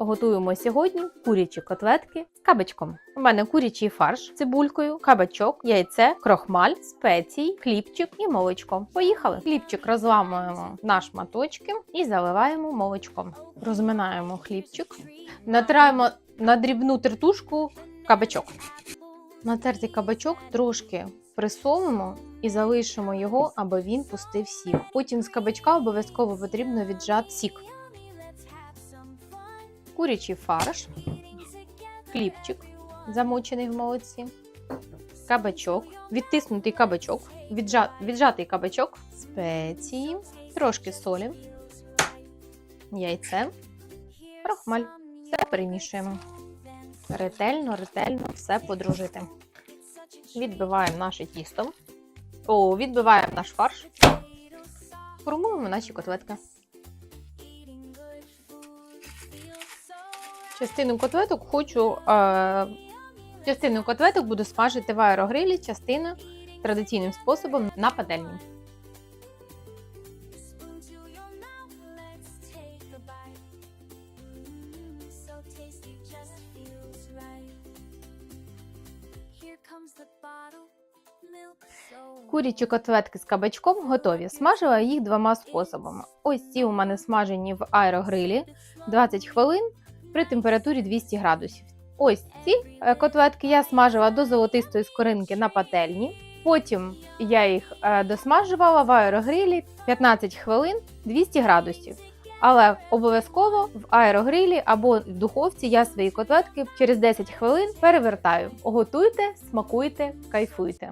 Готуємо сьогодні курячі котлетки з кабачком. У мене курячий фарш, цибулькою, кабачок, яйце, крохмаль, спеції, хлібчик і молочко. Поїхали. Хлібчик розламуємо на шматочки і заливаємо молочком. Розминаємо хлібчик, натираємо на дрібну тертушку кабачок. Натертий кабачок трошки присолимо і залишимо його, аби він пустив сік. Потім з кабачка обов'язково потрібно віджати сік. Курячий фарш, хлібчик, замочений в молоці, кабачок, відтиснутий кабачок, віджа... віджатий кабачок, спеції, трошки солі, яйце, крохмаль. Все перемішуємо. Ретельно, ретельно все подружити. Відбиваємо наше тісто. О, відбиваємо наш фарш. Формуємо наші котлетки. Частину котлеток хочу. Е, частину котлеток буду смажити в аерогрилі, частину традиційним способом на so Курячі котлетки з кабачком готові. Смажила їх двома способами. Ось ці у мене смажені в аерогрилі 20 хвилин при температурі 200 градусів. Ось ці е, котлетки я смажила до золотистої скоринки на пательні. Потім я їх е, досмажувала в аерогрилі 15 хвилин 200 градусів. Але обов'язково в аерогрилі або в духовці я свої котлетки через 10 хвилин перевертаю. Готуйте, смакуйте, кайфуйте.